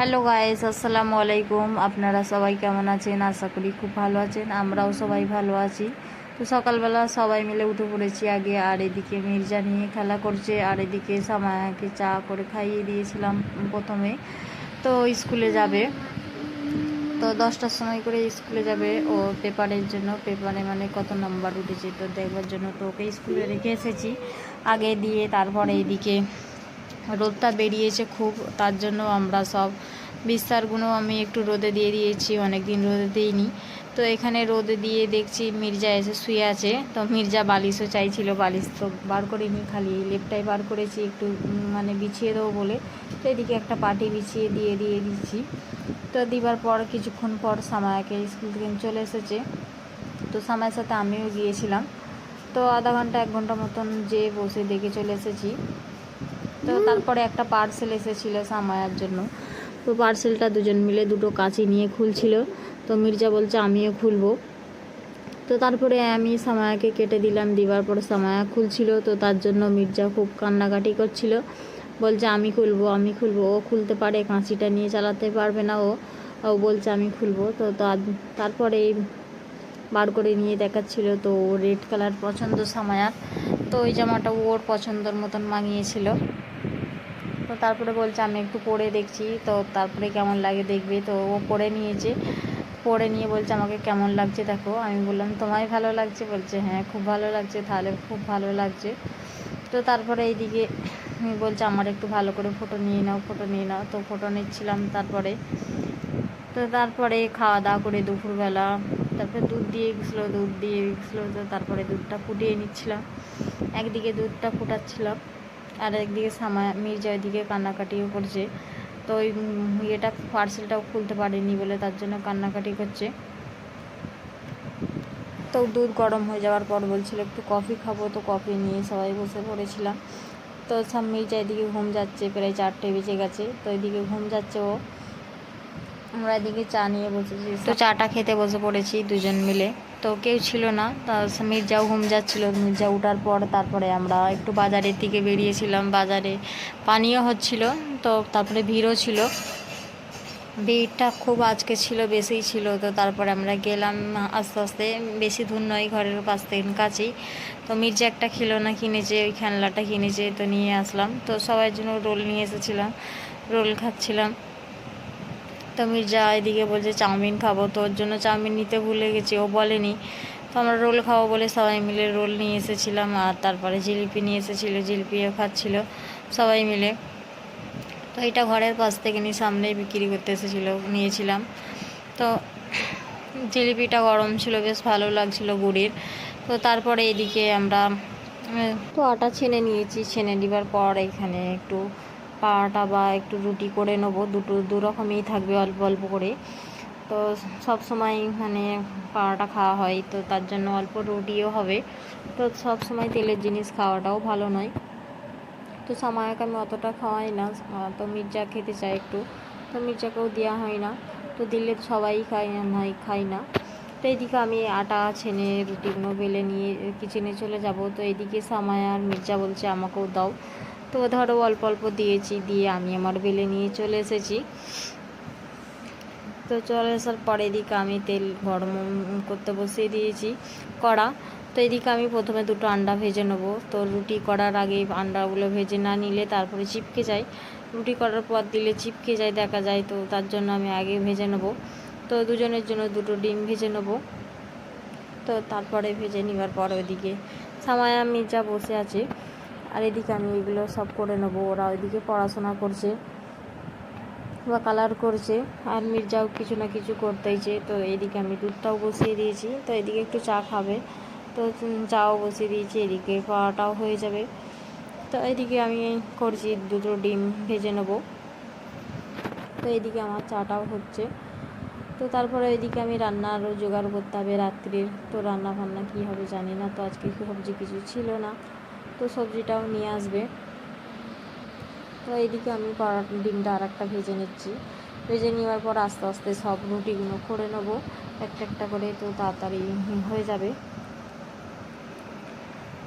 Hello guys, আসসালামু আলাইকুম। আপনারা সবাই কেমন আছেন? আশা করি খুব ভালো আছেন। আমরাও সবাই ভালো আছি। তো সকালবেলা সবাই মিলে উঠে পড়েছি আগে, আর এদিকে মির্জা নিয়ে খেলা করছে, আর এদিকে সামায়াকে চা করে খাইয়ে দিয়েছিলাম প্রথমে। তো স্কুলে যাবে। তো দশটার সময় করে স্কুলে যাবে ও পেপারের জন্য। পেপারে মানে কত নাম্বার উঠেছে, তো দেখবার জন্য তো ওকে স্কুলে রেখে এসেছি। আগে দিয়ে তারপরে এদিকে রোদটা বেরিয়েছে খুব, তার জন্য আমরা সব বিস্তারগুলো আমি একটু রোদে দিয়ে দিয়েছি অনেক দিন রোদে দিইনি। তো এখানে রোদে দিয়ে দেখছি মির্জা এসে শুয়ে আছে। তো মির্জা বালিশও চাইছিল, বালিশ তো বার করিনি, খালি লেপটাই বার করেছি, একটু মানে বিছিয়ে দেবো বলে। তো এদিকে একটা পাটি বিছিয়ে দিয়ে দিয়ে দিচ্ছি। তো দিবার পর, কিছুক্ষণ পর সামায়াকে স্কুল থেকে চলে এসেছে। তো সামায়ের সাথে আমিও গিয়েছিলাম। তো আধা ঘণ্টা, এক ঘণ্টা মতন যে বসে দেখে চলে এসেছি। তো তারপরে একটা পার্সেল এসেছিল সামায়ার জন্য। তো পার্সেলটা দুজন মিলে দুটো কাঁচি নিয়ে খুলছিল। তো মির্জা বলছে, আমিও খুলবো। তো তারপরে আমি সামায়াকে কেটে দিলাম, দিবার পর সামায়া খুলছিল। তো তার জন্য মির্জা খুব কান্নাকাটি করছিল। বলছে, আমি খুলবো আমি খুলবো। ও খুলতে পারে, কাঁচিটা নিয়ে চালাতে পারবে না ও। ও বলছে, আমি খুলবো। তো তার- তারপরে বার করে নিয়ে দেখাচ্ছিল। তো রেড কালার পছন্দ সামায়ার। তো ওই জামাটা ওর পছন্দর মতন মাঙিয়েছিল তো তারপরে বলছে, আমি একটু পরে দেখছি, তো তারপরে কেমন লাগে দেখবে। তো ও পরে নিয়েছে। পরে নিয়ে বলছে, আমাকে কেমন লাগছে দেখো। আমি বললাম, তোমায় ভালো লাগছে? বলছে হ্যাঁ খুব ভালো লাগছে, তাহলে খুব ভালো লাগছে। তো তারপরে এইদিকে আমি বলছে, আমার একটু ভালো করে ফটো নিয়ে নাও ফটো নিয়ে নাও। তো ফটো নিচ্ছিলাম তারপরে। তো তারপরে খাওয়া দাওয়া করে দুপুরবেলা, তারপরে দুধ দিয়ে গেছিল, দুধ দিয়ে গেছিল, তো তারপরে দুধটা ফুটিয়ে নিচ্ছিলাম। একদিকে দুধটা ফুটাচ্ছিলাম। আর একদিকে সামা, মির্জা ওইদিকে কান্নাকাটিও করছে। তো ওই ইয়েটা পার্সেলটাও খুলতে পারেনি বলে তার জন্য কান্নাকাটি করছে। তো দুধ গরম হয়ে যাওয়ার পর বলছিল, একটু কফি খাব তো কফি নিয়ে সবাই বসে পড়েছিলাম। তো সব মির্জা এদিকে ঘুম যাচ্ছে, প্রায় চারটে বেজে গেছে। তো এদিকে ঘুম যাচ্ছে ও। আমরা এদিকে চা নিয়ে বসেছি। তো চাটা খেতে বসে পড়েছি দুজন মিলে। তো কেউ ছিল না। তা মির্জাও ঘুম যাচ্ছিল মির্জা উঠার পর তারপরে আমরা একটু বাজারের দিকে বেরিয়েছিলাম। বাজারে পানিও হচ্ছিল, তো তারপরে ভিড়ও ছিল। ভিড়টা খুব আজকে ছিল বেশিই ছিল। তো তারপরে আমরা গেলাম আস্তে আস্তে, বেশি দূর নয়, ঘরের কাছ থেকে কাছেই। তো মির্জা একটা খেলনা কিনেছে, ওই খেলনাটা কিনেছে, তো নিয়ে আসলাম। তো সবাই জন্য রোল নিয়ে এসেছিলাম, রোল খাচ্ছিলাম। তো মির্জা এদিকে বলছে, চাউমিন খাব তো ওর জন্য চাউমিন নিতে ভুলে গেছি। ও বলেনি। তো আমরা রোল খাব বলে সবাই মিলে রোল নিয়ে এসেছিলাম আর তারপরে জিলিপি নিয়ে এসেছিল, জিলিপিও খাচ্ছিল সবাই মিলে। তো এটা ঘরের পাশ থেকে নিয়ে সামনেই বিক্রি করতে এসেছিল, নিয়েছিলাম। তো জিলিপিটা গরম ছিল, বেশ ভালো লাগছিল গুড়ের। তো তারপরে এদিকে আমরা তো আটা ছেনে নিয়েছি, ছেনে নেবার পর এখানে একটু পাটা বা একটু রুটি করে নেব, দুটো দু রকমই থাকবে অল্প অল্প করে। তো সব সময় মানে পাড়াটা খাওয়া হয়, তো তার জন্য অল্প রুটিও হবে। তো সব সময় তেলের জিনিস খাওয়াটাও ভালো নয়। তো সামায়াকে আমি অতটা খাওয়াই না তো মির্জা খেতে চাই একটু। তো মির্জাকেও দেওয়া হয় না, তো দিলে সবাই না নয় খাই না। তো এইদিকে আমি আটা, ছেনে, রুটিগুলো বেলে নিয়ে কিচেনে চলে যাব। তো এদিকে সামায়া আর মির্জা বলছে, আমাকেও দাও। তো ধরো অল্প অল্প দিয়েছি, দিয়ে আমি আমার বেলে নিয়ে চলে এসেছি। তো চলে আসার পরে এদিকে আমি তেল গরম করতে বসিয়ে দিয়েছি কড়া। তো এদিকে আমি প্রথমে দুটো আন্ডা ভেজে নেব। তো রুটি করার আগে আন্ডাগুলো ভেজে না নিলে তারপরে চিপকে যায়। রুটি করার পর দিলে চিপকে যায়, দেখা যায় তো তার জন্য আমি আগে ভেজে নেব। তো দুজনের জন্য দুটো ডিম ভেজে নেব। তো তারপরে ভেজে নেবার পর ওইদিকে। সামায়া মির্জা বসে আছে আর এদিকে আমি এগুলো সব করে নেব। ওরা ওইদিকে পড়াশোনা করছে বা কালার করছে। আর মির্জাও কিছু না কিছু করতেইছে। তো এদিকে আমি দুধটাও বসিয়ে দিয়েছি। তো এদিকে একটু চা খাবে। তো চাও বসিয়ে দিয়েছি। এদিকে পড়াটাও হয়ে যাবে। তো এদিকে আমি করছি দুটো ডিম ভেজে নেব। তো এদিকে আমার চাটাও হচ্ছে। তো তারপরে এদিকে আমি রান্নারও জোগাড় করতে হবে রাত্রির। তো রান্না ফান্না কী হবে জানি না। তো আজকে সবজি কিছু ছিল না। তো সবজিটাও নিয়ে আসবে। তো এইদিকে আমি ডিমটা আর একটা ভেজে নিচ্ছি। ভেজে নেওয়ার পর আস্তে আস্তে সব রুটিগুলো করে নেব। একটা একটা করে তো তাড়াতাড়ি হয়ে যাবে।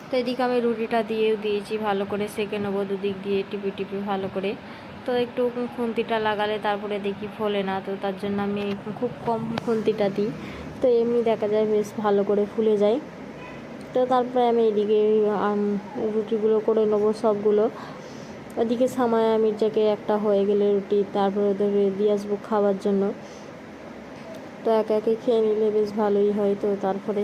তো এদিকে আমি রুটিটা দিয়েও দিয়েছি, ভালো করে সেঁকে নেব দুদিক দিয়ে টিপে টিপে ভালো করে। তো একটু খুন্তিটা লাগালে তারপরে দেখি ফোলে না, তো তার জন্য আমি খুব কম খুন্তিটা দিই। তো এমনি দেখা যায় বেশ ভালো করে ফুলে যায়। তো তারপরে আমি এদিকে রুটিগুলো করে নেব সবগুলো। ওদিকে সামায়া মির্জাকে একটা হয়ে গেলে রুটি, তারপরে ওদের দিয়ে আসব খাওয়ার জন্য। তো একে একে খেয়ে নিলে বেশ ভালোই হয় তো তারপরে।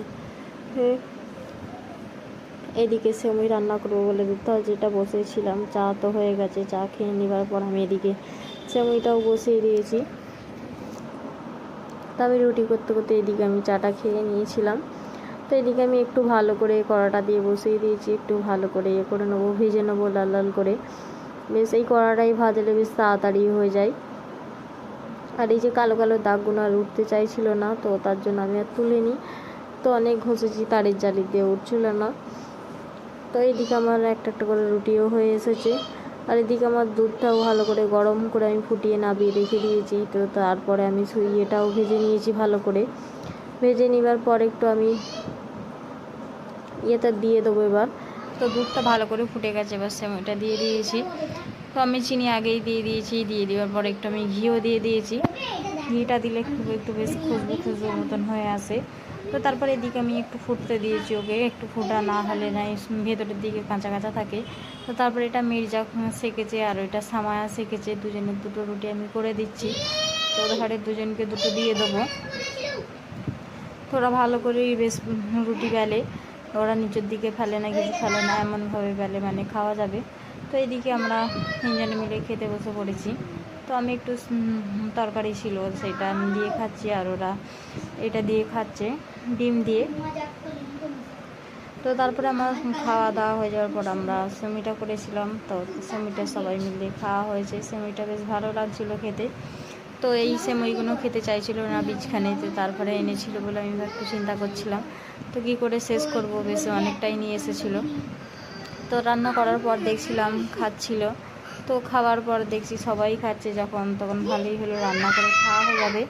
এদিকে সেমই রান্না করব বলে হয় যেটা বসেছিলাম, চা তো হয়ে গেছে, চা খেয়ে নেবার পর আমি এদিকে সেমইটাও বসিয়ে দিয়েছি। তো আমি রুটি করতে করতে এদিকে আমি চাটা খেয়ে নিয়েছিলাম। তো এদিকে আমি একটু ভালো করে কড়াটা দিয়ে বসিয়ে দিয়েছি, একটু ভালো করে ইয়ে করে নেব, ভেজে নেব লাল লাল করে। বেশ, এই কড়াটাই ভাজলে বেশ তাড়াতাড়ি হয়ে যায়। আর এই যে কালো কালো দাগগুলো আর উঠতে চাইছিল না, তো তার জন্য আমি আর তুলে নিই। তো অনেক ঘষেছি, তারের জালি দিয়ে উঠছিল না। তো এদিকে আমার একটা একটা করে রুটিও হয়ে এসেছে। আর এদিকে আমার দুধটাও ভালো করে গরম করে আমি ফুটিয়ে নাবিয়ে রেখে দিয়েছি। তো তারপরে আমি সুই এটাও ভেজে নিয়েছি ভালো করে। ভেজে নেবার পর একটু আমি ইয়েটা দিয়ে দেবো এবার। তো দুধটা ভালো করে ফুটে গেছে, এবার সেমইটা দিয়ে দিয়েছি। তো আমি চিনি আগেই দিয়ে দিয়েছি, দিয়ে দেওয়ার পর একটু আমি ঘিও দিয়ে দিয়েছি। ঘিটা দিলে খুব একটু বেশ খুশবু খুশবু মতন হয়ে আসে। তো তারপরে এদিকে আমি একটু ফুটতে দিয়েছি ওকে, একটু ফোটা না হলে নাই ভেতরের দিকে কাঁচা কাঁচা থাকে। তো তারপরে এটা মির্জা সেকেছে আর ওইটা সামায়া সেকেছে, দুজনের দুটো রুটি আমি করে দিচ্ছি। তো ঘরে দুজনকে দুটো দিয়ে দেবো। তো ওরা ভালো করেই বেশ রুটি বেলে। ওরা নিচের দিকে ফেলে না, কিছু ফেলে না, এমনভাবে ফেলে মানে খাওয়া যাবে। তো এইদিকে আমরা তিনজনে মিলে খেতে বসে পড়েছি। তো আমি একটু তরকারি ছিল সেটা আমি দিয়ে খাচ্ছি আর ওরা এটা দিয়ে খাচ্ছে, ডিম দিয়ে। তো তারপরে আমার খাওয়া দাওয়া হয়ে যাওয়ার পর আমরা সেমিটা করেছিলাম। তো সেমিটা সবাই মিলে খাওয়া হয়েছে। সেমিটা বেশ ভালো লাগছিল খেতে। তো এই সেমইগুলো খেতে চাইছিল না বীজখানে তো তারপরে এনেছিল বলে আমি একটু চিন্তা করছিলাম। তো কী করে শেষ করব? বেশ অনেকটাই নিয়ে এসেছিল। তো রান্না করার পর দেখছিলাম খাচ্ছিল। তো খাওয়ার পর দেখছি সবাই খাচ্ছে যখন, তখন ভালোই হলো, রান্না করে খাওয়া হয়ে যাবে।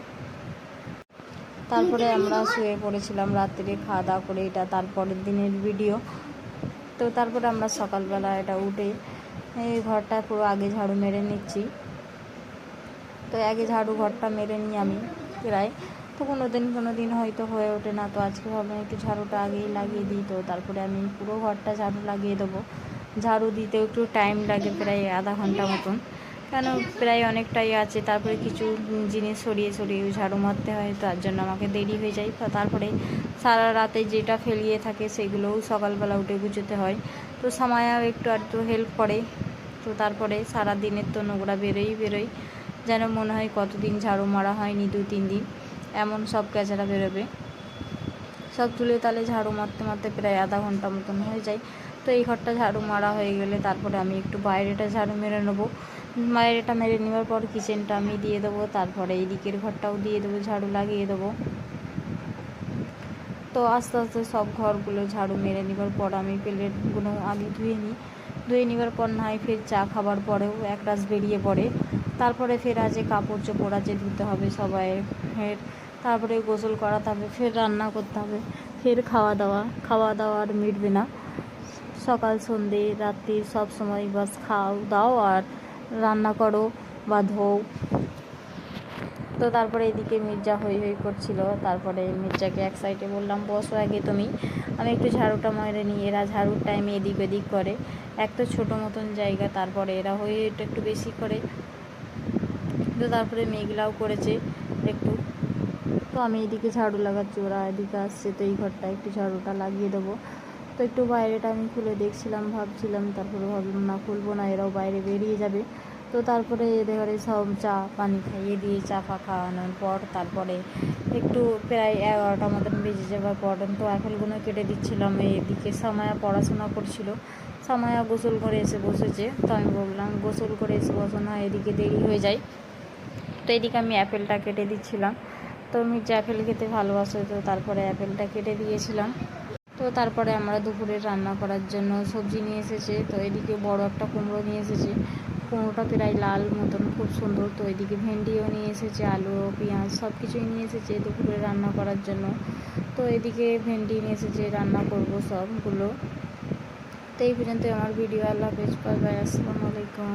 তারপরে আমরা শুয়ে পড়েছিলাম রাত্রে, খাওয়া দাওয়া করে এটা তারপরের দিনের ভিডিও তো তারপরে আমরা সকালবেলা এটা উঠে এই ঘরটা পুরো আগে ঝাড়ু মেরে নিচ্ছি। তো আগে ঝাড়ু ঘরটা মেরে নিই আমি প্রায়। তো কোনো দিন কোনো দিন হয়তো হয়ে ওঠে না, তো আজকে ভাবলাম একটু ঝাড়ুটা আগেই লাগিয়ে দিই, তো তারপরে আমি পুরো ঘরটা ঝাড়ু লাগিয়ে দেবো। ঝাড়ু দিতেও একটু টাইম লাগে প্রায় আধা ঘণ্টা মতন। কেন? প্রায় অনেকটাই আছে, তারপরে কিছু জিনিস সরিয়ে সরিয়ে ঝাড়ু মারতে হয়, তার জন্য আমাকে দেরি হয়ে যায়। তারপরে সারা রাতে যেটা ফেলিয়ে থাকে সেগুলোও সকালবেলা উঠে গুছোতে হয়। তো সামায়াও একটু আধটু হেল্প করে। তো তারপরে সারা দিনের তো নোংরা বেরোই বেরোই যেন মনে হয় কতদিন ঝাড়ু মারা হয়নি দু তিন দিন। এমন সব ক্যাচারা বেরোবে। সব তুলে তালে ঝাড়ু মারতে মারতে প্রায় আধা ঘণ্টা মতন হয়ে যায়। তো এই ঘরটা ঝাড়ু মারা হয়ে গেলে তারপরে আমি একটু বাইরেটা ঝাড়ু মেরে নেব। বাইরেটা মেরে নেওয়ার পর কিচেনটা আমি দিয়ে দেবো, তারপরে এই দিকের ঘরটাও দিয়ে দেবো, ঝাড়ু লাগিয়ে দেবো। তো আস্তে আস্তে সব ঘরগুলো ঝাড়ু মেরে নেবার পর আমি প্লেটগুলো আগে ধুয়ে নিই। ধুয়ে নেবার পর না হয় ফের চা খাবার পরেও এক রাস বেরিয়ে পড়ে। তারপরে ফের আছে কাপড় চোপড় আছে ধুতে হবে সবাই ফের তারপরে গোসল করাতে হবে, ফের রান্না করতে হবে, ফের খাওয়া দাওয়া খাওয়া দাওয়া আর মিটবে না। সকাল, সন্ধে, রাত্রি সব সময় বাস খাও দাও আর রান্না করো বা ধোও। তো তারপরে এদিকে মির্জা হই হই করছিল, তারপরে মির্জাকে এক সাইডে বললাম, বসো আগে তুমি, আমি একটু ঝাড়ুটা মেরে নিই, এরা ঝাড়ুর টাইমে এদিক ওদিক করে। এক তো ছোটো মতন জায়গা, তারপরে এরা হইটা একটু বেশি করে। তো তারপরে মেঘলাও করেছে একটু। তো আমি এদিকে ঝাড়ু লাগাচ্ছি ওরা এদিকে আসছে তো এই ঘরটা একটু ঝাড়ুটা লাগিয়ে দেবো। তো একটু বাইরেটা আমি খুলে দেখছিলাম, ভাবছিলাম, তারপরে ভাবলাম, না, খুলবো না, এরাও বাইরে বেরিয়ে যাবে। তো তারপরে এদের ঘরে সব চা, পানি খাইয়ে দিয়ে চা ফা খাওয়ানোর পর তারপরে একটু প্রায় এগারোটা মতন বেজে যাওয়ার পর তো অ্যাপেলগুলো কেটে দিচ্ছিলাম, এদিকে সামায়া পড়াশোনা করছিল। সামায়া গোসল করে এসে বসেছে। তো আমি বললাম, গোসল করে এসে বসো না এদিকে দেরি হয়ে যায়। তো এদিকে আমি অ্যাপেলটা কেটে দিচ্ছিলাম। তো মির্জা অ্যাপেল খেতে ভালোবাসে, তো তারপরে অ্যাপেলটা কেটে দিয়েছিলাম। তো তারপরে আমরা দুপুরে রান্না করার জন্য সবজি নিয়ে এসেছে, তো এদিকে বড় একটা কুমড়ো নিয়ে এসেছে। কুমড়োটা প্রায় লাল মতন, খুব সুন্দর। তো এদিকে ভেন্ডিও নিয়ে এসেছে, আলু, পেঁয়াজ সব কিছুই নিয়ে এসেছে দুপুরে রান্না করার জন্য। তো এদিকে ভেন্ডি নিয়ে এসেছে, রান্না করব সবগুলো। তো এই পর্যন্ত আমার ভিডিও, আল্লাহ হাফেজ বাই, আসসালামু আলাইকুম।